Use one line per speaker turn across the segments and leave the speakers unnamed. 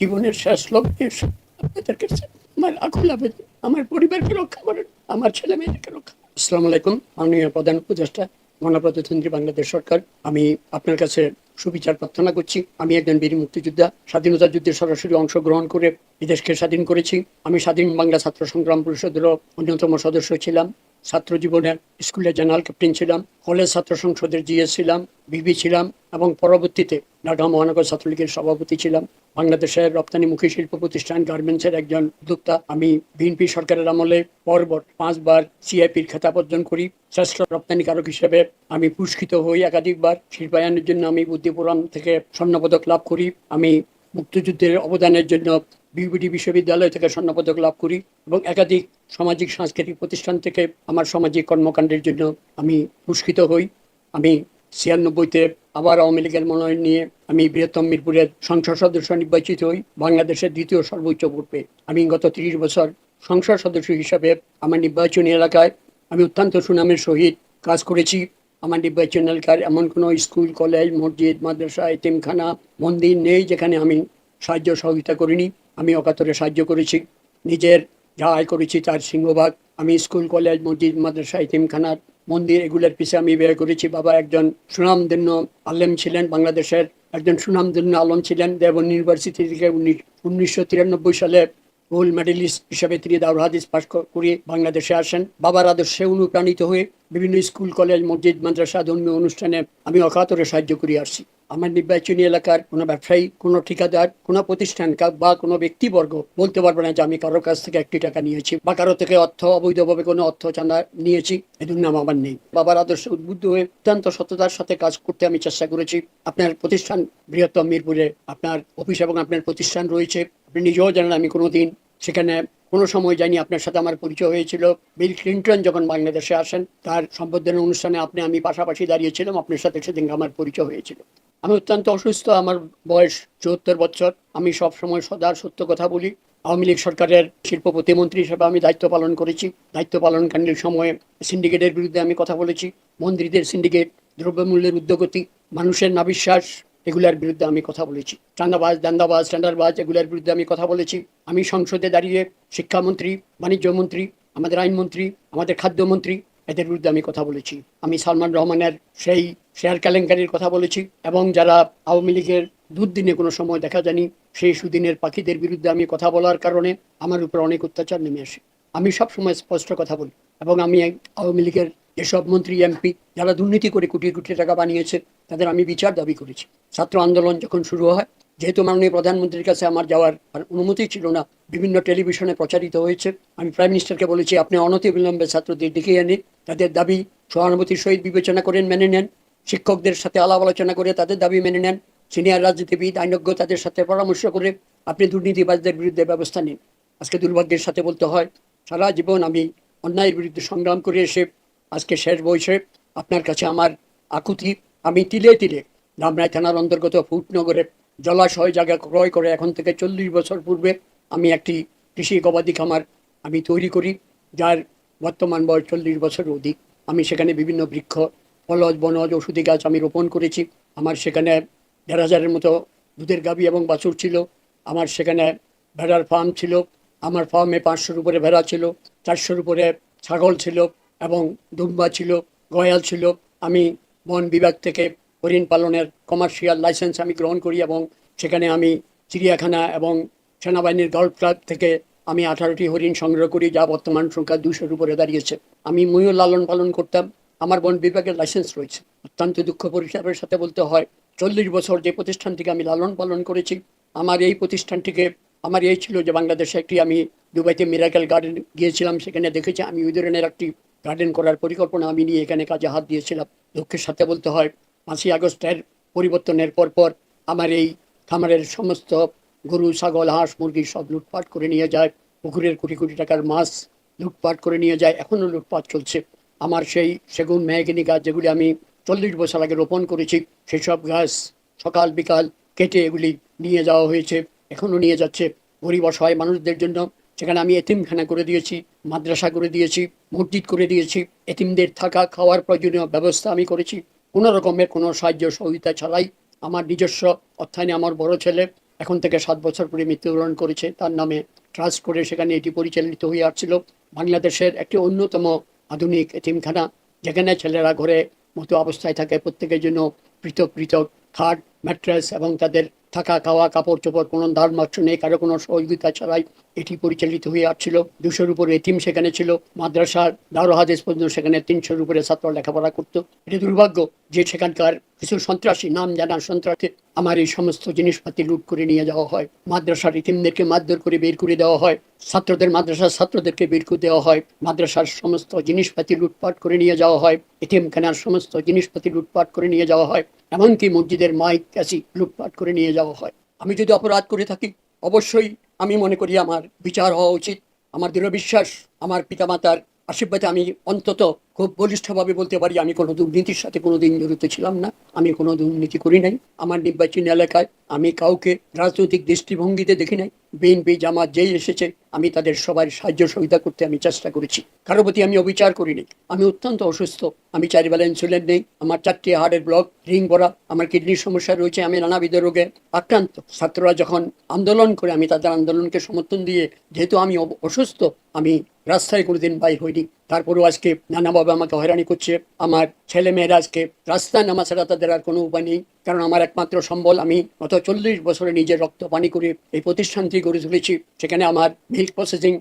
জীবনের শেষ কাছে আমার আমার পরিবারকে রক্ষা করেন, আমার ছেলে মেয়েদেরকে রক্ষা। আসসালামু আলাইকুম মাননীয় প্রধান উপদেষ্টা গণপ্রজাতন্ত্রী বাংলাদেশ সরকার। আমি আপনার কাছে সুবিচার প্রার্থনা করছি। আমি একজন বীর মুক্তিযোদ্ধা, স্বাধীনতা যুদ্ধে সরাসরি অংশগ্রহণ করে বিদেশকে স্বাধীন করেছি। আমি স্বাধীন বাংলা ছাত্র সংগ্রাম পরিষদেরও অন্যতম সদস্য ছিলাম। ছাত্র জীবনে স্কুলে জেনারেল ক্যাপ্টেন ছিলাম কলেজ ছাত্র সংসদের জিএস ছিলাম বিবি ছিলাম এবং পরবর্তীতে ঢাকা মহানগর ছাত্রলীগের সভাপতি ছিলাম। বাংলাদেশের রপ্তানিমুখী শিল্প প্রতিষ্ঠান গার্মেন্টসের একজন উদ্যোক্তা। আমি বিএনপি সরকারের আমলে পরপর পাঁচবার সিআইপির খেতাব অর্জন করি। শ্রেষ্ঠ রপ্তানিকারক হিসেবে আমি পুরস্কৃত হই একাধিকবার। শিল্পায়নের জন্য আমি বুদ্ধিপুরম থেকে স্বর্ণপদক লাভ করি। আমি মুক্তিযুদ্ধের অবদানের জন্য বিবিডি বিশ্ববিদ্যালয় থেকে স্বর্ণপদক লাভ করি এবং একাধিক সামাজিক সাংস্কৃতিক প্রতিষ্ঠান থেকে আমার সামাজিক কর্মকাণ্ডের জন্য আমি পুরস্কৃত হই। আমি ছিয়ানব্বইতে আবার আওয়ামী লীগের মনোনয়ন নিয়ে আমি বৃহত্তম মিরপুরের সংসদ সদস্য নির্বাচিত হই, বাংলাদেশের দ্বিতীয় সর্বোচ্চ পেয়ে। আমি গত তিরিশ বছর সংসদ সদস্য হিসাবে আমার নির্বাচনী এলাকায় আমি অত্যন্ত সুনামের সহিত কাজ করেছি। আমার নির্বাচন এলাকার এমন কোনো স্কুল, কলেজ, মসজিদ, মাদ্রাসা, এতিমখানা, মন্দির নেই যেখানে আমি সাহায্য সহযোগিতা করিনি। আমি অকাতরে সাহায্য করেছি। নিজের যা আয় করেছি তার সিংহভাগ। আমি স্কুল, কলেজ, মসজিদ, মাদ্রাসা ইতিমখানার মন্দির এগুলোর পিছিয়ে আমি ব্যয় করেছি। বাবা একজন সুনামধন্য আলেম ছিলেন, বাংলাদেশের একজন সুনামধন্য আলম ছিলেন। দেবন ইউনিভার্সিটি থেকে উনিশশো তিরানব্বই সালে গোল্ড মেডেলিস্ট হিসাবে তিনি দাউর হাদিস পাশ করে বাংলাদেশে আসেন। বাবার আদর্শে অনুপ্রাণিত হয়ে বিভিন্ন স্কুল, কলেজ, মসজিদ, মাদ্রাসা ধর্মীয় অনুষ্ঠানে আমি অকাতরে সাহায্য করে আসছি। আমার নির্বাচনী এলাকার কোনো ব্যবসায়ী, কোনো ঠিকাদার, কোনো প্রতিষ্ঠান বা কোনো ব্যক্তিবর্গ বলতে পারবে না যে আমি কারোর কাছ থেকে একটি টাকা নিয়েছি বা কারও থেকে অর্থ, অবৈধভাবে কোনো অর্থ চাঁদা নিয়েছি। এদের নাম আমার নেই। বাবার আদর্শে উদ্বুদ্ধ হয়ে অত্যন্ত সততার সাথে কাজ করতে আমি চেষ্টা করেছি। আপনার প্রতিষ্ঠান বৃহত্তম মিরপুরে আপনার অফিস এবং আপনার প্রতিষ্ঠান রয়েছে। আপনি নিজেও জানেন আমি কোনোদিন সেখানে কোনো সময় জানি আপনার সাথে আমার পরিচয় হয়েছিল। বিল ক্লিন্টন যখন বাংলাদেশে আসেন, তার সম্বর্ধনা অনুষ্ঠানে আপনি আমি পাশাপাশি দাঁড়িয়েছিলাম। আপনার সাথে সেদিন আমার পরিচয় হয়েছিল। আমি অত্যন্ত অসুস্থ, আমার বয়স চুয়াত্তর বছর। আমি সব সময় সদা সত্য কথা বলি। আওয়ামী লীগ সরকারের শিল্প প্রতিমন্ত্রী হিসেবে আমি দায়িত্ব পালন করেছি। দায়িত্ব পালনকালীন সময়ে সিন্ডিকেটের বিরুদ্ধে আমি কথা বলেছি। মন্ত্রীদের সিন্ডিকেট দ্রব্যমূল্যের উদ্যোগতি, মানুষের নাবিশ্বাস, এগুলোর বিরুদ্ধে আমি কথা বলেছি। চান্দাবাজ দান্দাবাজ টেন্ডারবাজ এগুলোর বিরুদ্ধে আমি কথা বলেছি। আমি সংসদে দাঁড়িয়ে শিক্ষামন্ত্রী, বাণিজ্য মন্ত্রী, আমাদের আইনমন্ত্রী আমাদের খাদ্যমন্ত্রী, এদের বিরুদ্ধে আমি কথা বলেছি। আমি সালমান রহমানের সেই শেয়ার কেলেঙ্কারির কথা বলেছি এবং যারা আওয়ামী লীগের দুর্দিনে কোনো সময় দেখা যায়নি, সেই সুদিনের পাখিদের বিরুদ্ধে আমি কথা বলার কারণে আমার উপর অনেক অত্যাচার নেমে আসে। আমি সব সময় স্পষ্ট কথা বলি এবং আমি আওয়ামী লীগের যেসব মন্ত্রী, এমপি যারা দুর্নীতি করে কোটি কোটি টাকা বানিয়েছে, তাদের আমি বিচার দাবি করেছি। ছাত্র আন্দোলন যখন শুরু হয়, যেহেতু মাননীয় প্রধানমন্ত্রীর কাছে আমার যাওয়ার অনুমতি ছিল না, বিভিন্ন টেলিভিশনে প্রচারিত হয়েছে, আমি প্রাইম মিনিস্টারকে বলেছি, আপনি অনতি বিলম্বে ছাত্রদের ডেকে এনে তাদের দাবি সহানুভূতির সহিত বিবেচনা করেন, মেনে নেন। শিক্ষকদের সাথে আলাপ আলোচনা করে, তাদের দাবি মেনে নেন। সিনিয়র রাজনীতিবিদ, আইনজ্ঞ তাদের সাথে পরামর্শ করে আপনি দুর্নীতিবাজদের বিরুদ্ধে ব্যবস্থা নিন। আজকে দুর্ভাগ্যের সাথে বলতে হয়, সারা জীবন আমি অন্যায়ের বিরুদ্ধে সংগ্রাম করে এসে আজকে শেষ বয়সে আপনার কাছে আমার আকুতি, আমি তিলে তিলে ধামরাই থানার অন্তর্গত ফুটনগরে জলাশয় জায়গা ক্রয় করে এখন থেকে চল্লিশ বছর পূর্বে আমি একটি কৃষি গবাদি খামার আমি তৈরি করি, যার বর্তমান বয়স চল্লিশ বছর অধিক। আমি সেখানে বিভিন্ন বৃক্ষ ফলজ, বনজ ওষুধি গাছ আমি রোপণ করেছি। আমার সেখানে দেড় হাজারের মতো দুধের গাভী এবং বাছুর ছিল। আমার সেখানে ভেড়ার ফার্ম ছিল। আমার ফার্মে পাঁচশোর উপরে ভেড়া ছিল, চারশোর উপরে ছাগল ছিল এবং দুম্বা ছিল, গয়াল ছিল। আমি বন বিভাগ থেকে হরিণ পালনের কমার্শিয়াল লাইসেন্স আমি গ্রহণ করি এবং সেখানে আমি চিড়িয়াখানা এবং সেনাবাহিনীর গল্ফ ক্লাব থেকে আমি আঠারোটি হরিণ সংগ্রহ করি, যা বর্তমান সংখ্যা দুশোর উপরে দাঁড়িয়েছে। আমি ময়ূর লালন পালন করতাম। আমার বন বিভাগের লাইসেন্স রয়েছে। অত্যন্ত দুঃখ পরিষেবার সাথে বলতে হয়, চল্লিশ বছর যে প্রতিষ্ঠানটিকে আমি লালন পালন করেছি, আমার এই প্রতিষ্ঠানটিকে আমার এই ছিল যে বাংলাদেশে একটি আমি দুবাইতে মিরাকেল গার্ডেন গিয়েছিলাম, সেখানে দেখেছি আমি ওই ধরনের একটি গার্ডেন করার পরিকল্পনা আমি নিয়ে এখানে কাজে হাত দিয়েছিলাম। দুঃখের সাথে বলতে হয়, পাঁচই আগস্টের পরিবর্তনের পরপর আমার এই খামারের সমস্ত গরু, ছাগল, হাঁস, মুরগি সব লুটপাট করে নিয়ে যায়, পুকুরের কোটি কোটি টাকার মাছ লুটপাট করে নিয়ে যায়, এখনও লুটপাট চলছে। আমার সেই সেগুন মেহগিনি গাছ যেগুলি আমি চল্লিশ বছর আগে রোপণ করেছি, সেসব গাছ সকাল বিকাল কেটে এগুলি নিয়ে যাওয়া হয়েছে, এখনও নিয়ে যাচ্ছে। গরিব অসহায় মানুষদের জন্য সেখানে আমি এতিমখানা করে দিয়েছি, মাদ্রাসা করে দিয়েছি, মসজিদ করে দিয়েছি, এতিমদের থাকা খাওয়ার প্রয়োজনীয় ব্যবস্থা আমি করেছি। কোনো রকমের কোনো সাহায্য সহযোগিতা ছাড়াই আমার নিজস্ব অর্থায়নে আমার বড় ছেলে এখন থেকে সাত বছর পরে মৃত্যুবরণ করেছে। তার নামে ট্রাস্ট করে সেখানে এটি পরিচালিত হয়ে আসছিল। বাংলাদেশের একটি অন্যতম আধুনিক এটিমখানা যেখানে ছেলেরা ঘরে মতো অবস্থায় থাকে। প্রত্যেকের জন্য পৃথক পৃথক খাট, ম্যাট্রেস এবং তাদের থাকা খাওয়া কাপড় চোপড় কোনো দান মাত্র নেই, কারও কোনো সহযোগিতা ছাড়াই এটি পরিচালিত হয়ে আসছিল। দুশোর উপরে এতিম সেখানে ছিল। মাদ্রাসার দারো হাদিস পর্যন্ত সেখানে তিনশোর উপরে ছাত্র লেখাপড়া করতো। এটি দুর্ভাগ্য যে সেখানকার কিছু সন্ত্রাসী, নাম জানা সন্ত্রাসী আমার এই সমস্ত জিনিসপাতি লুট করে নিয়ে যাওয়া হয়। মাদ্রাসার ইতিমদেরকে মারধর করে বের করে দেওয়া হয়। ছাত্রদের, মাদ্রাসার ছাত্রদেরকে বের করে দেওয়া হয়। মাদ্রাসার সমস্ত জিনিসপাতি লুটপাট করে নিয়ে যাওয়া হয়। এতিমখানার সমস্ত জিনিসপাতি লুটপাট করে নিয়ে যাওয়া হয়। এমনকি মসজিদের মাইক, ক্যাসি লুটপাট করে নিয়ে যাওয়া হয়। আমি যদি অপরাধ করে থাকি, অবশ্যই আমি মনে করি আমার বিচার হওয়া উচিত, আমার দৃঢ় বিশ্বাস, আমার পিতামাতার আশীর্বাদে আমি অন্তত খুব বলিষ্ঠভাবে বলতে পারি, আমি কোনো দুর্নীতির সাথে কোনো দিন জড়িত ছিলাম না। আমি কোনো দুর্নীতি করি নাই। আমার নির্বাচনী এলাকায় আমি কাউকে রাজনৈতিক দৃষ্টিভঙ্গিতে দেখি নাই। বিএনপি, জামাত যেই এসেছে, আমি তাদের সবার সাহায্য সহযোগিতা করতে আমি চেষ্টা করেছি। কারও প্রতি আমি অবিচার করিনি আমি অত্যন্ত অসুস্থ। আমি চারি বেলা ইনসুলিন নেই। আমার চারটি হার্টের ব্লক রিং ভরা আমার কিডনির সমস্যা রয়েছে। আমি নানাবিধ রোগে আক্রান্ত। ছাত্ররা যখন আন্দোলন করে, আমি তাদের আন্দোলনকে সমর্থন দিয়ে, যেহেতু আমি অসুস্থ, আমি রাস্তায় কোনোদিন বাইর হইনি তারপরেও আজকে নানাভাবে আমাকে হয়রানি করছে। আমার ছেলে মেয়েরা আজকে রাস্তায় নামা ছাড়া তাদের আর কোনো উপায় নেই। কারণ আমার একমাত্র সম্বল, আমি গত চল্লিশ বছরে নিজের রক্ত পানি করে এই প্রতিষ্ঠানটি গড়ে তুলেছি। সেখানে আমার মিল্ক প্রসেসিং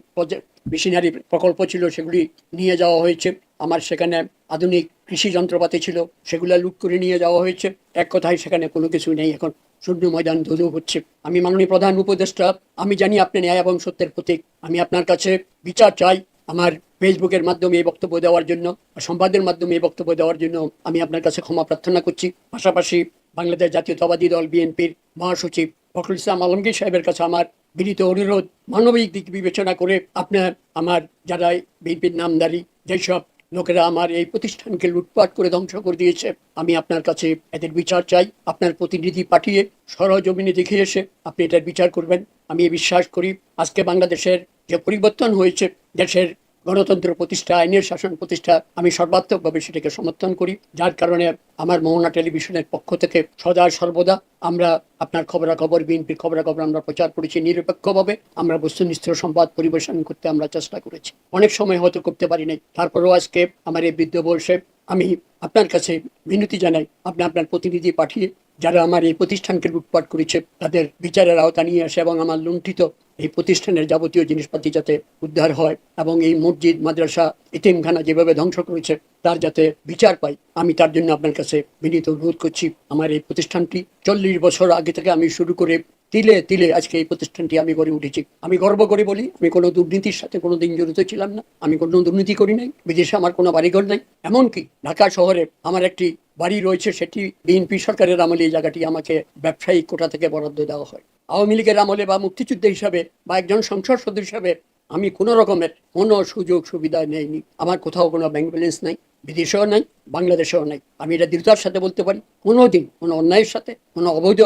মেশিনারি প্রকল্প ছিল, সেগুলি নিয়ে যাওয়া হয়েছে। আমার সেখানে আধুনিক কৃষি যন্ত্রপাতি ছিল, সেগুলো লুট করে নিয়ে যাওয়া হয়েছে। এক কথায় সেখানে কোনো কিছু নেই এখন। শূন্য ময়দান ধুধু হচ্ছে। আমি মাননীয় প্রধান উপদেষ্টা, আমি জানি আপনি ন্যায় এবং সত্যের প্রতীক। আমি আপনার কাছে বিচার চাই আমার ফেসবুকের মাধ্যমে এই বক্তব্য দেওয়ার জন্য সংবাদের মাধ্যমে এই বক্তব্য দেওয়ার জন্য আমি আপনার কাছে ক্ষমা প্রার্থনা করছি। পাশাপাশি বাংলাদেশ জাতীয়তাবাদী দল বিএনপির মহাসচিব ফখরুল ইসলাম আলমগীর সাহেবের কাছে আমার বিনীত অনুরোধ, মানবিক দিক বিবেচনা করে আপনার, আমার যারা বিএনপির নামদারি, যেসব লোকেরা আমার এই প্রতিষ্ঠানকে লুটপাট করে ধ্বংস করে দিয়েছে। আমি আপনার কাছে এদের বিচার চাই। আপনার প্রতিনিধি পাঠিয়ে সরজমিনে দেখে এসে আপনি এটার বিচার করবেন। আমি বিশ্বাস করি আজকে বাংলাদেশের যে পরিবর্তন হয়েছে, দেশের গণতন্ত্র প্রতিষ্ঠা, আইনের শাসন প্রতিষ্ঠা, আমি সর্বাত্মকভাবে সেটাকে সমর্থন করি। যার কারণে আমার মোহনা টেলিভিশনের পক্ষ থেকে সদা সর্বদা আমরা আপনার খবরাখবর, বিএনপির খবরাখবর আমরা প্রচার করেছি নিরপেক্ষভাবে। আমরা বস্তুনিষ্ঠ সংবাদ পরিবেশন করতে আমরা চেষ্টা করেছি। অনেক সময় হয়তো করতে পারি নাই। তারপরেও আজকে আমার এই বৃদ্ধ বয়সে আমি আপনার কাছে বিনতি জানাই। আপনি আপনার প্রতিনিধি পাঠিয়ে যারা আমার এই প্রতিষ্ঠানকে লুটপাট করেছে, তাদের বিচারের আওতা নিয়ে আসে এবং আমার লুণ্ঠিত এই প্রতিষ্ঠানের যাবতীয় জিনিসপাতি যাতে উদ্ধার হয় এবং এই মসজিদ, মাদ্রাসা ইতিমখানা যেভাবে ধ্বংস করেছে, তার যাতে বিচার পাই, আমি তার জন্য আপনার কাছে বিনীত অনুরোধ করছি। আমার এই প্রতিষ্ঠানটি চল্লিশ বছর আগে থেকে আমি শুরু করে তিলে তিলে আজকে এই প্রতিষ্ঠানটি আমি গড়ে উঠেছি। আমি গর্ব করে বলি, আমি কোনো দুর্নীতির সাথে কোনো দিন জড়িত ছিলাম না। আমি কোনো দুর্নীতি করি নাই, বিদেশে আমার কোনো বাড়িঘর নাই। এমনকি ঢাকা শহরে আমার একটি বাড়ি রয়েছে, সেটি বিএনপি সরকারের আমলে এই জায়গাটি আমাকে ব্যবসায়িক কোটা থেকে বরাদ্দ দেওয়া হয়। আওয়ামী লীগের আমলে বা মুক্তিযুদ্ধ হিসাবে বা একজন সংসদ সদস্য হিসাবে আমি কোনো রকমের কোনো সুযোগ সুবিধা নেইনি। আমার কোথাও কোনো ব্যাংক ব্যালেন্স নাই। বিদেশেও নাই, বাংলাদেশেও নাই। আমি এটা দৃঢ়তার সাথে বলতে পারি কোনো দিন কোনো অন্যায়ের সাথে, কোনো অবৈধ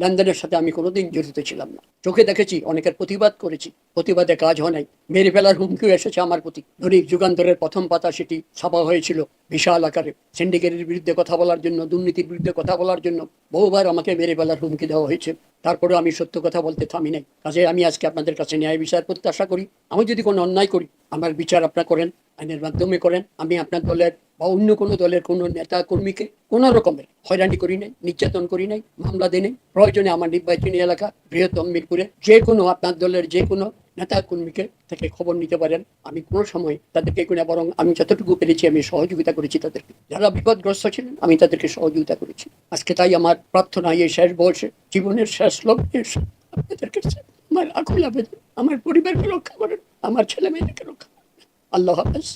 লেনদেনের সাথে আমি কোনোদিন জড়িত ছিলাম না। চোখে দেখেছি, অনেকের প্রতিবাদ করেছি, প্রতিবাদে কাজ হয় নাই। মেরে ফেলার হুমকিও এসেছে আমার প্রতি। দৈনিক যুগান্তরের প্রথম পাতা সেটি ছাপা হয়েছিল বিশাল আকারে। সিন্ডিকেটের বিরুদ্ধে কথা বলার জন্য, দুর্নীতির বিরুদ্ধে কথা বলার জন্য বহুবার আমাকে মেরে ফেলার হুমকি দেওয়া হয়েছে। তারপরেও আমি সত্য কথা বলতে থামি নাই। কাজে আমি আজকে আপনাদের কাছে ন্যায় বিচার প্রত্যাশা করি। আমি যদি কোনো অন্যায় করি, আমার বিচার আপনার করেন। আইনের মাধ্যমে করেন। আমি আপনার দলের বা অন্য কোনো দলের কোনো নেতা, কর্মীকে কোনো রকমের হয়রানি করি নাই, নির্যাতন করি নাই, মামলা দিই নাই। প্রয়োজনে আমার নির্বাচনী এলাকা, বৃহত্তম মিরপুরে যে কোনো আপনার দলের যে কোনো নেতা, কর্মীকে থেকে খবর নিতে পারেন। আমি কোনো সময় তাদেরকে কোনো বরং আমি যতটুকু পেরেছি আমি সহযোগিতা করেছি তাদেরকে। যারা বিপদগ্রস্ত ছিলেন, আমি তাদেরকে সহযোগিতা করেছি। আজকে তাই আমার প্রার্থনা এই শেষ বয়সে, জীবনের শেষ কাছে আমার আকুল আবেদন, আমার পরিবারকে রক্ষা করেন, আমার ছেলে মেয়েদেরকে রক্ষা আল্লাহ হাফেজ।